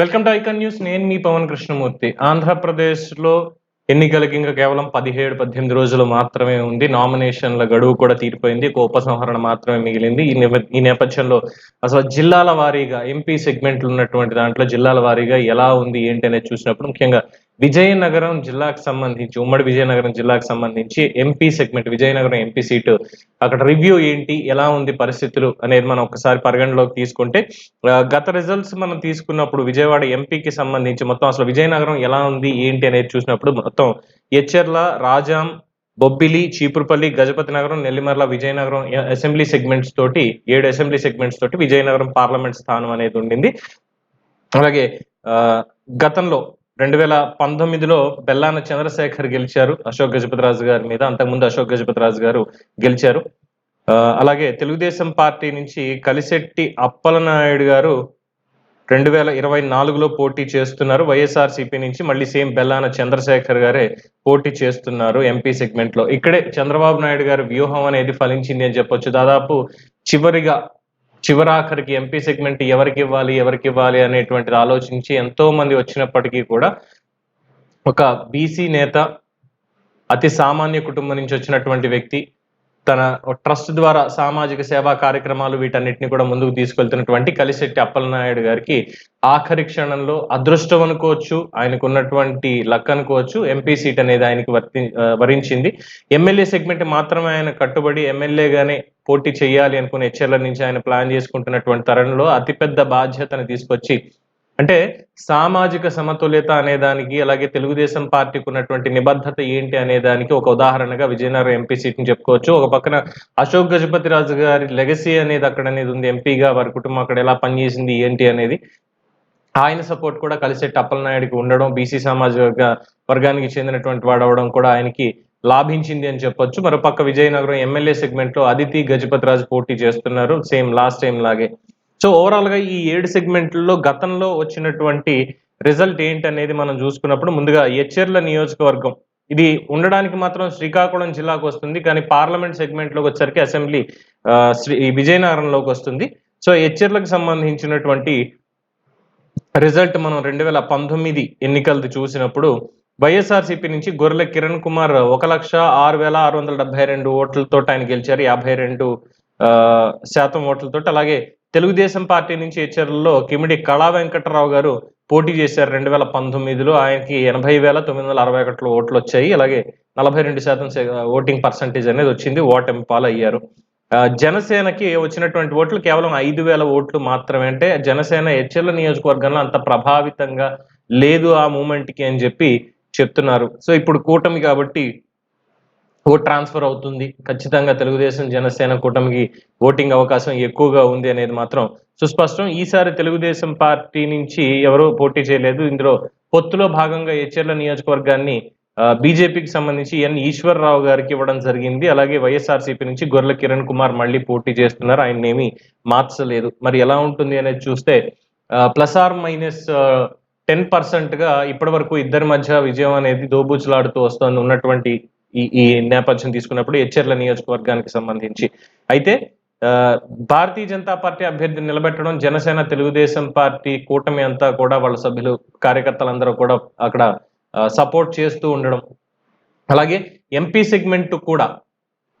Welcome to icon news. నేను మీ పవన్ కృష్ణమూర్తి. ఆంధ్రప్రదేశ్లో ఎన్నికలకి ఇంకా కేవలం పదిహేడు పద్దెనిమిది రోజులు మాత్రమే ఉంది. నామినేషన్ల గడువు కూడా తీరిపోయింది. ఒక ఉపసంహరణ మాత్రమే మిగిలింది. ఈ ఈ నేపథ్యంలో అసలు జిల్లాల వారీగా ఎంపీ సెగ్మెంట్లు ఉన్నటువంటి దాంట్లో జిల్లాల వారీగా ఎలా ఉంది ఏంటి అనేది చూసినప్పుడు ముఖ్యంగా విజయనగరం జిల్లాకు సంబంధించి ఉమ్మడి విజయనగరం జిల్లాకు సంబంధించి MP segment Vizianagaram MP seat అక్కడ రివ్యూ ఏంటి ఎలా ఉంది పరిస్థితులు అనేది మనం ఒకసారి పరిగణలోకి తీసుకుంటే గత రిజల్ట్స్ మనం తీసుకున్నప్పుడు విజయవాడ ఎంపీకి సంబంధించి మొత్తం అసలు విజయనగరం ఎలా ఉంది ఏంటి అనేది చూసినప్పుడు మొత్తం ఎచ్చెర్ల రాజాం బొబ్బిలి చీపురుపల్లి గజపతి నగరం నెల్లిమర్ల విజయనగరం అసెంబ్లీ సెగ్మెంట్స్ తోటి ఏడు అసెంబ్లీ సెగ్మెంట్స్ తోటి విజయనగరం పార్లమెంట్ స్థానం అనేది ఉండింది. అలాగే గతంలో రెండు వేల పంతొమ్మిదిలో బెల్లాన చంద్రశేఖర్ గెలిచారు. అశోక్ గజపతిరాజు గారి మీద అంతకుముందు అశోక్ గజపతిరాజు గారు గెలిచారు. ఆ, అలాగే తెలుగుదేశం పార్టీ నుంచి కలిశెట్టి అప్పలనాయుడు గారు రెండు వేల ఇరవై నాలుగులో పోటీ చేస్తున్నారు. వైఎస్ఆర్సీపీ నుంచి మళ్ళీ సేమ్ బెల్లాన చంద్రశేఖర్ గారే పోటీ చేస్తున్నారు ఎంపీ సెగ్మెంట్లో ఇక్కడే చంద్రబాబు నాయుడు గారి వ్యూహం అనేది ఫలించింది అని చెప్పొచ్చు. దాదాపు చివరిగా చివరాఖరికి ఎంపీ సెగ్మెంట్ ఎవరికి ఇవ్వాలి ఎవరికి ఇవ్వాలి అనేటువంటిది ఆలోచించి ఎంతో మంది వచ్చినప్పటికీ కూడా ఒక బీసీ నేత అతి సామాన్య కుటుంబం నుంచి వచ్చినటువంటి వ్యక్తి తన ట్రస్ట్ ద్వారా సామాజిక సేవా కార్యక్రమాలు వీటన్నిటిని కూడా ముందుకు తీసుకెళ్తున్నటువంటి కలిశెట్టి అప్పలనాయుడు గారికి ఆఖరి క్షణంలో అదృష్టం అనుకోవచ్చు ఆయనకు ఉన్నటువంటి లక్ అనుకోవచ్చు ఎంపీ సీట్ అనేది ఆయనకి వర్తి వరించింది. ఎమ్మెల్యే సెగ్మెంట్ మాత్రమే ఆయన కట్టుబడి ఎమ్మెల్యేగానే పోటీ చేయాలి అనుకుని హెచ్చర్ల నుంచి ఆయన ప్లాన్ చేసుకుంటున్నటువంటి తరుణంలో అతిపెద్ద బాధ్యతను తీసుకొచ్చి అంటే సామాజిక సమతుల్యత అనేదానికి అలాగే తెలుగుదేశం పార్టీకి ఉన్నటువంటి నిబద్ధత ఏంటి అనే దానికి ఒక ఉదాహరణగా విజయనగరం ఎంపీ సీట్ని చెప్పుకోవచ్చు. ఒక పక్కన అశోక్ గజపతి రాజు గారి లెగసీ అనేది అక్కడ అనేది ఉంది. ఎంపీగా వారి కుటుంబం అక్కడ ఎలా పనిచేసింది ఏంటి అనేది. ఆయన సపోర్ట్ కూడా కలిసే టప్పల నాయుడికి ఉండడం బీసీ సామాజిక వర్గానికి చెందినటువంటి వాడు అవడం కూడా ఆయనకి లాభించింది అని చెప్పొచ్చు. మరోపక్క విజయనగరం ఎమ్మెల్యే సెగ్మెంట్లో అదితి గజపతి రాజు పోటీ చేస్తున్నారు. సేమ్ లాస్ట్ టైం లాగే. సో ఓవరాల్గా ఈ ఏడు సెగ్మెంట్లలో గతంలో వచ్చినటువంటి రిజల్ట్ ఏంటి అనేది మనం చూసుకున్నప్పుడు ముందుగా ఎచ్చెర్ల నియోజకవర్గం. ఇది ఉండడానికి మాత్రం శ్రీకాకుళం జిల్లాకు వస్తుంది. కానీ పార్లమెంట్ సెగ్మెంట్లోకి వచ్చరికి అసెంబ్లీ శ్రీ ఈ విజయనగరంలోకి వస్తుంది. సో హెచ్ఎర్లకు సంబంధించినటువంటి రిజల్ట్ మనం రెండు వేల పంతొమ్మిది ఎన్నికలది చూసినప్పుడు వైఎస్ఆర్సీపీ నుంచి గొర్రెల కిరణ్ కుమార్ ఒక లక్ష ఆరు వేల ఆరు వందల డెబ్బై రెండు ఓట్లతో ఆయన గెలిచారు. యాభై రెండు శాతం ఓట్లతో అలాగే తెలుగుదేశం పార్టీ నుంచి హెచ్చర్లలో కిమిడి కళా వెంకటరావు గారు పోటీ చేశారు రెండు వేల పంతొమ్మిదిలో. ఆయనకి ఎనభై వేల తొమ్మిది వందల అరవై ఒకటిలో ఓట్లు వచ్చాయి అలాగే నలభై రెండు శాతం ఓటింగ్ పర్సంటేజ్ అనేది వచ్చింది. ఓటమి పాలు అయ్యారు జనసేనకి వచ్చినటువంటి ఓట్లు కేవలం ఐదు వేల ఓట్లు మాత్రమే. అంటే జనసేన హెచ్ఎల్ నియోజకవర్గంలో అంత ప్రభావితంగా లేదు ఆ మూమెంట్కి అని చెప్పి చెప్తున్నారు. సో ఇప్పుడు కూటమి కాబట్టి ఓట్ ట్రాన్స్ఫర్ అవుతుంది. ఖచ్చితంగా తెలుగుదేశం జనసేన కూటమికి ఓటింగ్ అవకాశం ఎక్కువగా ఉంది అనేది మాత్రం సుస్పష్టం. ఈసారి తెలుగుదేశం పార్టీ నుంచి ఎవరూ పోటీ చేయలేదు. ఇందులో పొత్తులో భాగంగా హెచ్ఎర్ల నియోజకవర్గాన్ని బీజేపీకి సంబంధించి ఎన్ ఈశ్వరరావు గారికి ఇవ్వడం జరిగింది. అలాగే వైఎస్ఆర్సీపీ నుంచి గొర్రెల కిరణ్ కుమార్ మళ్ళీ పోటీ చేస్తున్నారు. ఆయన ఏమీ మార్చలేదు. మరి ఎలా ఉంటుంది అనేది చూస్తే ప్లస్ ఆర్ మైనస్ టెన్ పర్సెంట్గా ఇప్పటి వరకు ఇద్దరి మధ్య విజయం అనేది దోబూచులాడుతూ వస్తుంది ఉన్నటువంటి ఈ ఈ నేపథ్యం తీసుకున్నప్పుడు హెచ్ఎర్ల నియోజకవర్గానికి సంబంధించి. అయితే ఆ, భారతీయ జనతా పార్టీ అభ్యర్థిని నిలబెట్టడం జనసేన తెలుగుదేశం పార్టీ కూటమి అంతా కూడా వాళ్ళ సభ్యులు కార్యకర్తలందరూ కూడా అక్కడ సపోర్ట్ చేస్తూ ఉండడం. అలాగే ఎంపీ సెగ్మెంట్ కూడా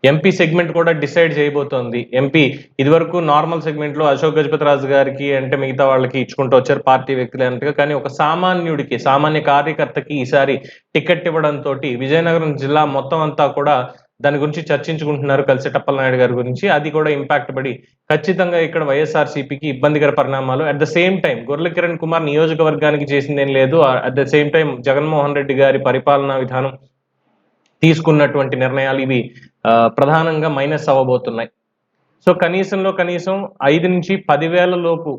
ఎంపీ సెగ్మెంట్ కూడా డిసైడ్ చేయబోతోంది. ఎంపీ ఇదివరకు నార్మల్ సెగ్మెంట్లో అశోక్ గజపతి రాజు గారికి అంటే మిగతా వాళ్ళకి ఇచ్చుకుంటూ వచ్చారు పార్టీ వ్యక్తులు అన్నట్టుగా కానీ ఒక సామాన్యుడికి సామాన్య కార్యకర్తకి ఈసారి టికెట్ ఇవ్వడంతో విజయనగరం జిల్లా మొత్తం అంతా కూడా దాని గురించి చర్చించుకుంటున్నారు కలిసి నాయుడు గారి గురించి. అది కూడా ఇంపాక్ట్ పడి ఖచ్చితంగా ఇక్కడ వైఎస్ఆర్సీపీకి ఇబ్బందికర పరిణామాలు. అట్ ద సేమ్ టైం గొర్రెల కిరణ్ కుమార్ నియోజకవర్గానికి చేసిందేం లేదు at the same time Jaganmohan Reddy గారి పరిపాలనా విధానం తీసుకున్నటువంటి నిర్ణయాలు ఇవి. ప్రధానంగా మైనస్ అవ్వబోతున్నాయి. సో కనీసంలో కనీసం ఐదు నుంచి పదివేల లోపు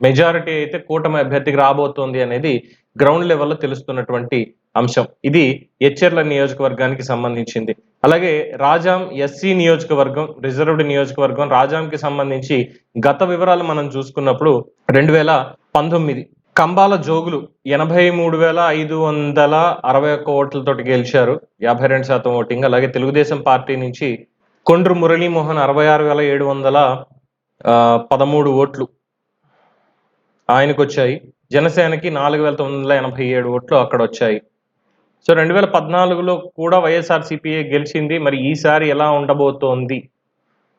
మెజారిటీ అయితే కూటమి అభ్యర్థికి రాబోతోంది అనేది గ్రౌండ్ లెవెల్లో తెలుస్తున్నటువంటి అంశం. ఇది ఎచ్చెర్ల నియోజకవర్గానికి సంబంధించింది. అలాగే రాజాం ఎస్సీ నియోజకవర్గం రిజర్వ్డ్ నియోజకవర్గం రాజాంకి సంబంధించి గత వివరాలు మనం చూసుకున్నప్పుడు రెండు వేల పంతొమ్మిది కంబాల జోగులు ఎనభై మూడు వేల ఐదు వందల అరవై ఒక్క ఓట్లతో గెలిచారు. యాభై రెండు శాతం ఓటింగ్. అలాగే తెలుగుదేశం పార్టీ నుంచి కొండ్రు మురళీమోహన్ అరవై ఆరు వేల ఏడు వందల పదమూడు ఓట్లు ఆయనకు వచ్చాయి జనసేనకి నాలుగు వేల తొమ్మిది వందల ఎనభై ఏడు ఓట్లు అక్కడ వచ్చాయి సో రెండు వేల పద్నాలుగులో కూడా వైఎస్ఆర్సీపీఏ గెలిచింది. మరి ఈసారి ఎలా ఉండబోతోంది?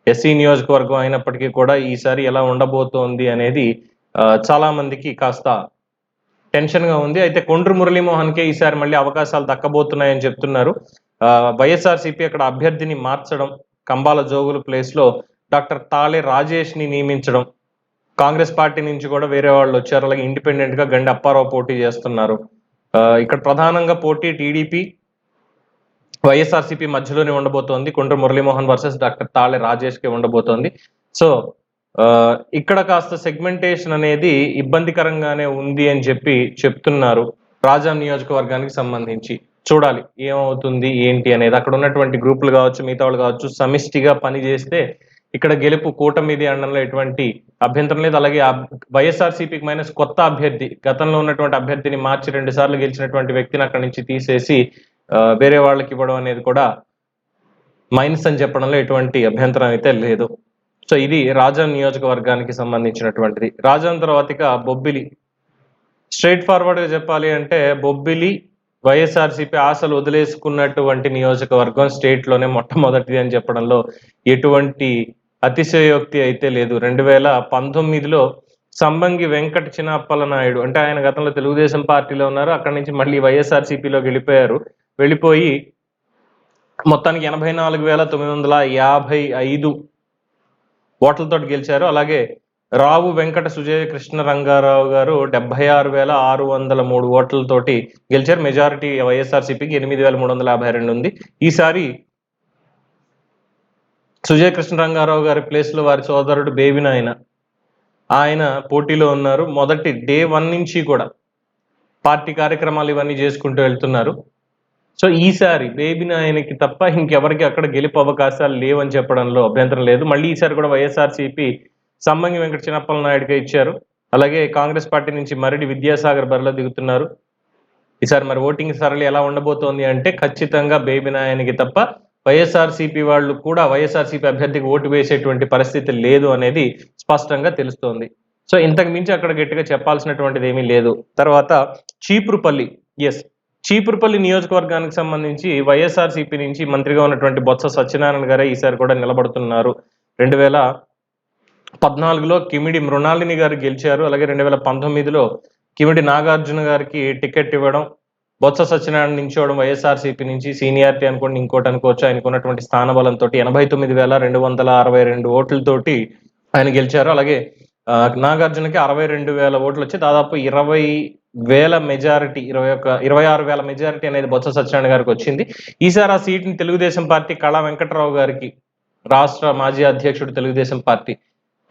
ఎస్సీ నియోజకవర్గం అయినప్పటికీ కూడా ఈసారి ఎలా ఉండబోతోంది అనేది చాలా మందికి కాస్త టెన్షన్గా ఉంది. అయితే కొండ్రు మురళీమోహన్కే ఈసారి మళ్ళీ అవకాశాలు దక్కబోతున్నాయని చెప్తున్నారు. వైఎస్ఆర్సీపీ అక్కడ అభ్యర్థిని మార్చడం కంబాల జోగులు ప్లేస్లో డాక్టర్ తాళే రాజేష్ని నియమించడం కాంగ్రెస్ పార్టీ నుంచి కూడా వేరే వాళ్ళు వచ్చారు. అలాగే ఇండిపెండెంట్గా గండి అప్పారావు పోటీ చేస్తున్నారు. ఇక్కడ ప్రధానంగా పోటీ టీడీపీ వైఎస్ఆర్సీపీ మధ్యలోనే ఉండబోతోంది. కొండ్రు మురళీమోహన్ వర్సెస్ డాక్టర్ తాళే రాజేష్కి ఉండబోతోంది. సో ఇక్కడ కాస్త సెగ్మెంటేషన్ అనేది ఇబ్బందికరంగానే ఉంది అని చెప్పి చెప్తున్నారు రాజా నియోజకవర్గానికి సంబంధించి. చూడాలి ఏమవుతుంది ఏంటి అనేది. అక్కడ ఉన్నటువంటి గ్రూపులు కావచ్చు మిగతా వాళ్ళు కావచ్చు సమిష్టిగా పనిచేస్తే ఇక్కడ గెలుపు కూటమిది అనడంలో ఎటువంటి అభ్యంతరం లేదు. అలాగే వైఎస్ఆర్సీపీకి మైనస్ కొత్త అభ్యర్థి గతంలో ఉన్నటువంటి అభ్యర్థిని మార్చి రెండు సార్లు గెలిచినటువంటి వ్యక్తిని అక్కడి నుంచి తీసేసి వేరే వాళ్ళకి ఇవ్వడం అనేది కూడా మైనస్ అని చెప్పడంలో ఎటువంటి అభ్యంతరం అయితే లేదు. సో ఇది రాజా నియోజకవర్గానికి సంబంధించినటువంటిది. రాజాం తర్వాత ఇక బొబ్బిలి. స్ట్రైట్ ఫార్వర్డ్గా చెప్పాలి అంటే బొబ్బిలి వైఎస్ఆర్సీపీ ఆశలు వదిలేసుకున్నటువంటి నియోజకవర్గం స్టేట్లోనే మొట్టమొదటిది అని చెప్పడంలో ఎటువంటి అతిశయోక్తి అయితే లేదు. రెండు వేల పంతొమ్మిదిలో సంబంగి వెంకట చిన్నప్పల నాయుడు అంటే ఆయన గతంలో తెలుగుదేశం పార్టీలో ఉన్నారు. అక్కడి నుంచి మళ్ళీ వైఎస్ఆర్సీపీలోకి వెళ్ళిపోయారు వెళ్ళిపోయి మొత్తానికి ఎనభై నాలుగు వేల తొమ్మిది వందల యాభై ఐదు ఓట్లతో గెలిచారు. అలాగే రావు వెంకట సుజయ కృష్ణ రంగారావు గారు డెబ్బై ఆరు వేల ఆరు వందల మూడు ఓట్లతోటి గెలిచారు. మెజారిటీ వైఎస్ఆర్సీపీకి ఎనిమిది వేల మూడు వందల యాభై రెండు ఉంది. ఈసారి సుజయ కృష్ణ రంగారావు గారి ప్లేస్లో వారి సోదరుడు బేబీ నాయన ఆయన పోటీలో ఉన్నారు. మొదటి డే వన్ నుంచి కూడా పార్టీ కార్యక్రమాలు ఇవన్నీ చేసుకుంటూ వెళ్తున్నారు. సో ఈసారి బేబీ నాయనకి తప్ప ఇంకెవరికి అక్కడ గెలుపు అవకాశాలు లేవని చెప్పడంలో అభ్యంతరం లేదు. మళ్ళీ ఈసారి కూడా వైఎస్ఆర్సీపీ సంబంగి వెంకట చిన్నప్పల నాయుడుగా ఇచ్చారు. అలాగే కాంగ్రెస్ పార్టీ నుంచి మరిడి విద్యాసాగర్ బరిలో దిగుతున్నారు. ఈసారి మరి ఓటింగ్ సరళి ఎలా ఉండబోతోంది అంటే ఖచ్చితంగా బేబీ నాయనికి తప్ప వైఎస్ఆర్సీపీ వాళ్ళు కూడా వైఎస్ఆర్సీపీ అభ్యర్థికి ఓటు వేసేటువంటి పరిస్థితి లేదు అనేది స్పష్టంగా తెలుస్తోంది. సో ఇంతకు మించి అక్కడ గట్టిగా చెప్పాల్సినటువంటిది ఏమీ లేదు. తర్వాత చీపురుపల్లి ఎస్ చీపురుపల్లి నియోజకవర్గానికి సంబంధించి వైఎస్ఆర్సీపీ నుంచి మంత్రిగా ఉన్నటువంటి బొత్స సత్యనారాయణ గారే ఈసారి కూడా నిలబడుతున్నారు. రెండు వేల పద్నాలుగులో కిమిడి మృణాలిని గారు గెలిచారు. అలాగే రెండు వేల పంతొమ్మిదిలో కిమిడి నాగార్జున గారికి టికెట్ ఇవ్వడం బొత్స సత్యనారాయణ నించోవడం వైఎస్ఆర్సీపీ నుంచి సీనియారిటీ అనుకోండి ఇంకోటి అనుకోవచ్చు? ఆయనకు ఉన్నటువంటి స్థానబలంతో ఎనభై తొమ్మిది వేల రెండు వందల అరవై రెండు ఓట్లతోటి ఆయన గెలిచారు. అలాగే నాగార్జునకి అరవై రెండు వేల ఓట్లు వచ్చి దాదాపు ఇరవై వేల మెజారిటీ ఇరవై ఒక ఇరవై ఆరు వేల మెజారిటీ అనేది బొత్స సత్యనారాయణ గారికి వచ్చింది. ఈసారి ఆ సీట్ని తెలుగుదేశం పార్టీ కళా వెంకటరావు గారికి రాష్ట్ర మాజీ అధ్యక్షుడు తెలుగుదేశం పార్టీ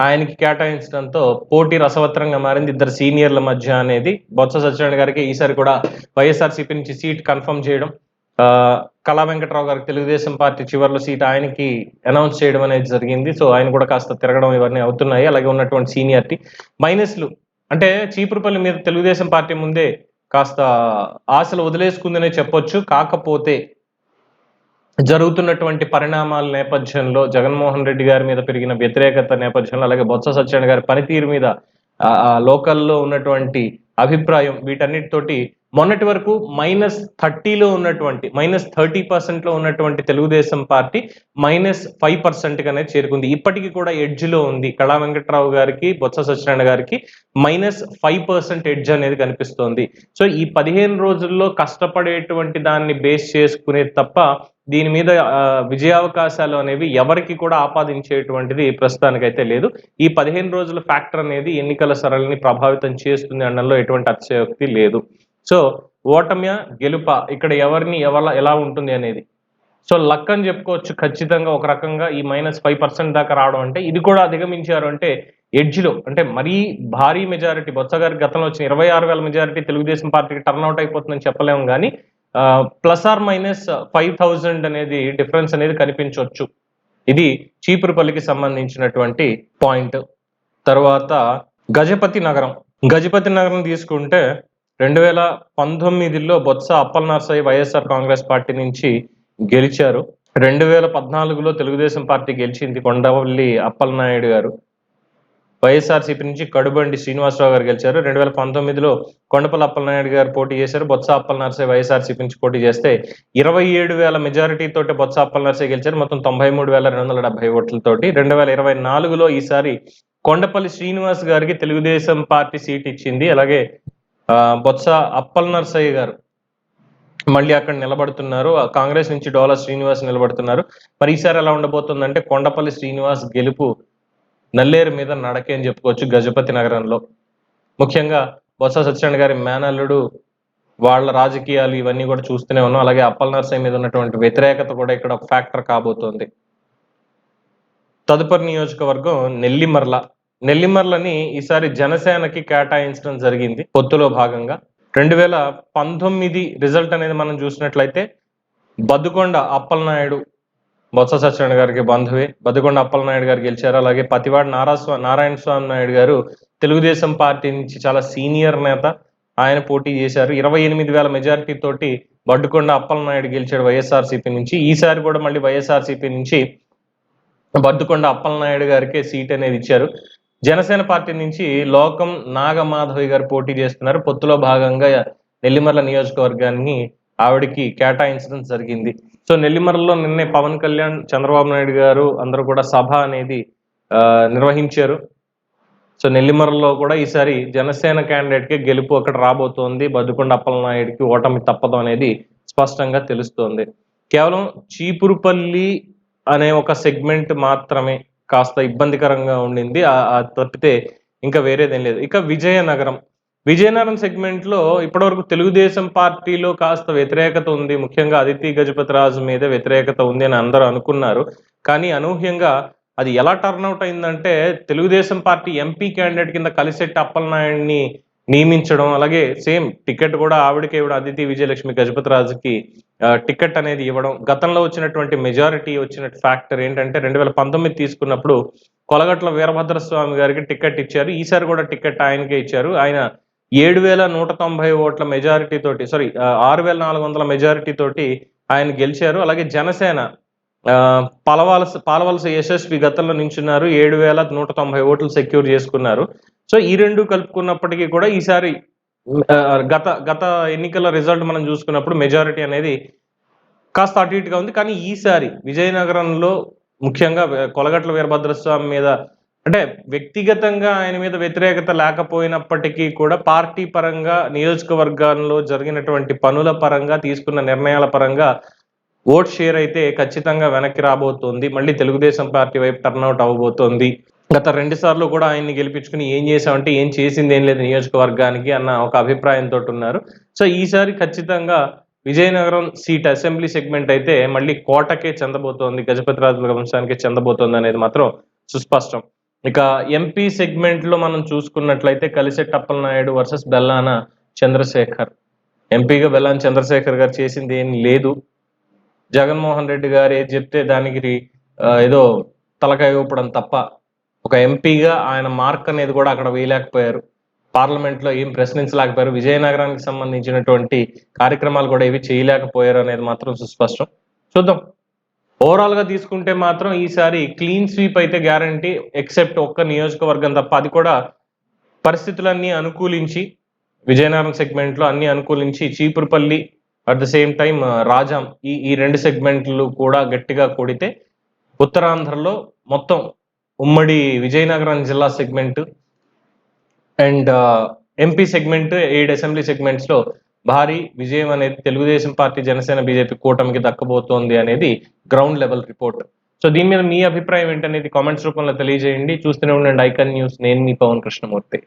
ఆయనకి కేటాయించడంతో పోటీ రసవత్రంగా మారింది ఇద్దరు సీనియర్ల మధ్య అనేది బొత్స సత్యనారాయణ గారికి ఈసారి కూడా వైఎస్ఆర్సీపీ నుంచి సీట్ కన్ఫర్మ్ చేయడం కళా వెంకట్రావు గారికి తెలుగుదేశం పార్టీ చివరిలో సీట్ ఆయనకి అనౌన్స్ చేయడం అనేది జరిగింది. సో ఆయన కూడా కాస్త తిరగడం ఇవన్నీ అవుతున్నాయి. అలాగే ఉన్నటువంటి సీనియారిటీ మైనస్లు. అంటే చీపురుపల్లి మీద తెలుగుదేశం పార్టీ ముందే కాస్త ఆశలు వదిలేసుకుందనే చెప్పొచ్చు. కాకపోతే జరుగుతున్నటువంటి పరిణామాల నేపథ్యంలో జగన్మోహన్ రెడ్డి గారి మీద పెరిగిన వ్యతిరేకత నేపథ్యంలో అలాగే బొత్స సత్యనారాయణ గారి పనితీరు మీద లోకల్లో ఉన్నటువంటి అభిప్రాయం వీటన్నిటితోటి మొన్నటి వరకు మైనస్ థర్టీలో ఉన్నటువంటి మైనస్ థర్టీ పర్సెంట్లో ఉన్నటువంటి తెలుగుదేశం పార్టీ మైనస్ ఫైవ్ పర్సెంట్గానే చేరుకుంది. ఇప్పటికీ కూడా ఎడ్జ్లో ఉంది. కళా వెంకట్రావు గారికి బొత్స సత్యనారాయణ గారికి మైనస్ ఫైవ్ పర్సెంట్ ఎడ్జ్ అనేది కనిపిస్తోంది. సో ఈ పదిహేను రోజుల్లో కష్టపడేటువంటి దాన్ని బేస్ చేసుకునే తప్ప దీని మీద విజయావకాశాలు అనేవి ఎవరికి కూడా ఆపాదించేటువంటిది ప్రస్తుతానికైతే లేదు. ఈ పదిహేను రోజుల ఫ్యాక్టర్ అనేది ఎన్నికల సరళిని ప్రభావితం చేస్తుంది అనడంలో ఎటువంటి అతిశయోక్తి లేదు. సో ఓటమ్య గెలుప ఇక్కడ ఎవరిని ఎవరు ఎలా ఉంటుంది అనేది. సో లక్ అని చెప్పుకోవచ్చు ఖచ్చితంగా ఒక రకంగా ఈ మైనస్ ఫైవ్ పర్సెంట్ దాకా రావడం అంటే ఇది కూడా అధిగమించారు అంటే ఎడ్జ్లో అంటే మరీ భారీ మెజారిటీ. బొత్స గారి గతంలో వచ్చిన ఇరవై ఆరు వేల మెజారిటీ తెలుగుదేశం పార్టీకి టర్న్అవుట్ అయిపోతుందని చెప్పలేము కానీ plus or minus five thousand అనేది డిఫరెన్స్ అనేది కనిపించవచ్చు. ఇది చీపురుపల్లికి సంబంధించినటువంటి పాయింట్. తర్వాత గజపతి నగరం. గజపతి నగరం తీసుకుంటే రెండు వేల పంతొమ్మిదిలో Botsa Appala Narsayya YSR Congress party నుంచి గెలిచారు. రెండు వేల పద్నాలుగులో తెలుగుదేశం పార్టీ గెలిచింది కొండవల్లి అప్పలనాయుడు గారు. వైఎస్ఆర్సీపీ నుంచి కడుబండి శ్రీనివాసరావు గారు గెలిచారు. రెండు వేల పంతొమ్మిదిలో కొండపల్లి అప్పలనాయుడు గారు పోటీ చేశారు. బొత్స అప్పల నర్సే వైఎస్ఆర్సీపీ నుంచి పోటీ చేస్తే ఇరవై ఏడు వేల మెజారిటీ తోటి బొత్స అప్పల గెలిచారు. మొత్తం తొంభై మూడు వేల రెండు వందల డెబ్బై ఓట్లతోటి రెండు వేల ఇరవై నాలుగులో ఈసారి కొండపల్లి శ్రీనివాస్ గారికి తెలుగుదేశం పార్టీ సీట్ ఇచ్చింది. అలాగే బొత్స అప్పల్ నర్సయ్య గారు మళ్ళీ అక్కడ నిలబడుతున్నారు. ఆ కాంగ్రెస్ నుంచి డోలా శ్రీనివాస్ నిలబడుతున్నారు. మరి ఈసారి ఎలా ఉండబోతుందంటే కొండపల్లి శ్రీనివాస్ గెలుపు నల్లేరు మీద నడకే అని చెప్పుకోవచ్చు గజపతి నగరంలో. ముఖ్యంగా బొత్స సత్యనారాయణ గారి మేనల్లుడు వాళ్ళ రాజకీయాలు ఇవన్నీ కూడా చూస్తూనే ఉన్నాం. అలాగే అప్పల్ నర్సయ్య మీద ఉన్నటువంటి వ్యతిరేకత కూడా ఇక్కడ ఒక ఫ్యాక్టర్ కాబోతోంది. తదుపరి నియోజకవర్గం నెల్లిమర్ల నెల్లిమర్లని ఈసారి జనసేనకి కేటాయించడం జరిగింది పొత్తులో భాగంగా. రెండు వేల పంతొమ్మిది రిజల్ట్ అనేది మనం చూసినట్లయితే బద్దుకొండ అప్పలనాయుడు బొత్స సత్యనారాయణ గారికి బంధువే. బద్దుకొండ అప్పలనాయుడు గారు గెలిచారు. అలాగే పతివాడ నారాస్వా నారాయణ స్వామి నాయుడు గారు తెలుగుదేశం పార్టీ నుంచి చాలా సీనియర్ నేత. ఆయన పోటీ చేశారు. ఇరవై ఎనిమిది వేల మెజారిటీ తోటి బడ్డుకొండ అప్పలనాయుడు గెలిచాడు వైఎస్ఆర్సీపీ నుంచి. ఈసారి కూడా మళ్ళీ వైఎస్ఆర్సీపీ నుంచి బద్దుకొండ అప్పలనాయుడు గారికే సీట్ అనేది ఇచ్చారు. జనసేన పార్టీ నుంచి లోకం నాగమాధవి గారు పోటీ చేస్తున్నారు. పొత్తులో భాగంగా నెల్లిమర్ల నియోజకవర్గాన్ని ఆవిడకి కేటాయించడం జరిగింది. సో నెల్లిమర్లలో నిన్నే పవన్ కళ్యాణ్ చంద్రబాబు నాయుడు గారు అందరూ కూడా సభ అనేది నిర్వహించారు. సో నెల్లిమర్లలో కూడా ఈసారి జనసేన క్యాండిడేట్కి గెలుపు అక్కడ రాబోతోంది. బద్దుకొండ అప్పలనాయుడికి ఓటమి తప్పదు అనేది స్పష్టంగా తెలుస్తోంది. కేవలం చీపురుపల్లి అనే ఒక సెగ్మెంట్ మాత్రమే కాస్త ఇబ్బందికరంగా ఉండింది. ఆ తప్పితే ఇంకా వేరేదేం లేదు. ఇక విజయనగరం. విజయనగరం సెగ్మెంట్లో ఇప్పటివరకు తెలుగుదేశం పార్టీలో కాస్త వ్యతిరేకత ఉంది. ముఖ్యంగా అదితి గజపతి రాజు మీద వ్యతిరేకత ఉంది అని అందరూ అనుకున్నారు. కానీ అనూహ్యంగా అది ఎలా టర్న్అవుట్ అయిందంటే తెలుగుదేశం పార్టీ ఎంపీ క్యాండిడేట్ కింద కలిసెట్టి అప్పలనాయుడిని నియమించడం అలాగే సేమ్ టికెట్ కూడా ఆవిడకి ఇవ్వడం అదితి విజయలక్ష్మి గజపతిరాజుకి టికెట్ అనేది ఇవ్వడం. గతంలో వచ్చినటువంటి మెజారిటీ వచ్చిన ఫ్యాక్టర్ ఏంటంటే రెండు వేల పంతొమ్మిది తీసుకున్నప్పుడు కొలగట్ల వీరభద్ర స్వామి గారికి టికెట్ ఇచ్చారు. ఈసారి కూడా టికెట్ ఆయనకే ఇచ్చారు. ఆయన ఏడు వేల నూట తొంభై ఓట్ల మెజారిటీ తోటి సారీ ఆరు వేల నాలుగు వందల మెజారిటీ తోటి ఆయన గెలిచారు. అలాగే జనసేన పలవలస పాలవలస యశస్వి గతంలో నించున్నారు. ఏడు వేల నూట తొంభై ఓట్లు సెక్యూర్ చేసుకున్నారు. సో ఈ రెండు కలుపుకున్నప్పటికీ కూడా ఈసారి గత గత ఎన్నికల రిజల్ట్ మనం చూసుకున్నప్పుడు మెజారిటీ అనేది కాస్త అటు ఇటుగా ఉంది. కానీ ఈసారి విజయనగరంలో ముఖ్యంగా కొలగట్ల వీరభద్రస్వామి మీద అంటే వ్యక్తిగతంగా ఆయన మీద వ్యతిరేకత లేకపోయినప్పటికీ కూడా పార్టీ పరంగా నియోజకవర్గాల్లో జరిగినటువంటి పనుల పరంగా తీసుకున్న నిర్ణయాల పరంగా ఓట్ షేర్ అయితే ఖచ్చితంగా వెనక్కి రాబోతోంది. మళ్ళీ తెలుగుదేశం పార్టీ వైపు టర్న్అవుట్ అవ్వబోతోంది గత రెండు సార్లు కూడా ఆయన్ని గెలిపించుకుని ఏం చేశామంటే ఏం చేసింది ఏం లేదు నియోజకవర్గానికి అన్న ఒక అభిప్రాయంతో ఉన్నారు. సో ఈసారి ఖచ్చితంగా విజయనగరం సీట్ అసెంబ్లీ సెగ్మెంట్ అయితే మళ్ళీ కోటకే చెందబోతోంది గజపతి రాజుల చెందబోతోంది అనేది మాత్రం సుస్పష్టం. ఇక ఎంపీ సెగ్మెంట్లో మనం చూసుకున్నట్లయితే కలిసెట్టి అప్పలనాయుడు వర్సెస్ బెల్లాన చంద్రశేఖర్. ఎంపీగా బెల్లాన చంద్రశేఖర్ గారు చేసింది ఏం లేదు. జగన్మోహన్ రెడ్డి గారు ఏది చెప్తే దానికి ఏదో తలకాయ ఊపడం తప్ప ఒక ఎంపీగా ఆయన మార్క్ అనేది కూడా అక్కడ వేయలేకపోయారు. పార్లమెంట్లో ఏం ప్రశ్నించలేకపోయారు. విజయనగరానికి సంబంధించినటువంటి కార్యక్రమాలు కూడా ఏవి చేయలేకపోయారు అనేది మాత్రం సుస్పష్టం. చూద్దాం. ఓవరాల్గా తీసుకుంటే మాత్రం ఈసారి క్లీన్ స్వీప్ అయితే గ్యారంటీ ఎక్సెప్ట్ ఒక్క నియోజకవర్గం తప్ప. అది కూడా పరిస్థితులన్నీ అనుకూలించి విజయనగరం సెగ్మెంట్లో అన్ని అనుకూలించి Cheepurupalli at the same time Rajam ఈ ఈ రెండు సెగ్మెంట్లు కూడా గట్టిగా కూడితే ఉత్తరాంధ్రలో మొత్తం ఉమ్మడి విజయనగరం జిల్లా సెగ్మెంట్ అండ్ ఎంపీ సెగ్మెంట్ ఏడు అసెంబ్లీ సెగ్మెంట్స్లో భారీ విజయం అనేది తెలుగుదేశం పార్టీ జనసేన బీజేపీ కూటమికి దక్కబోతోంది అనేది గ్రౌండ్ లెవెల్ రిపోర్ట్ సో దీని మీద మీ అభిప్రాయం ఏంటనేది కామెంట్స్ రూపంలో తెలియజేయండి. చూస్తూనే ఉండండి ఐకన్ న్యూస్. నేను మీ పవన్ కృష్ణమూర్తి.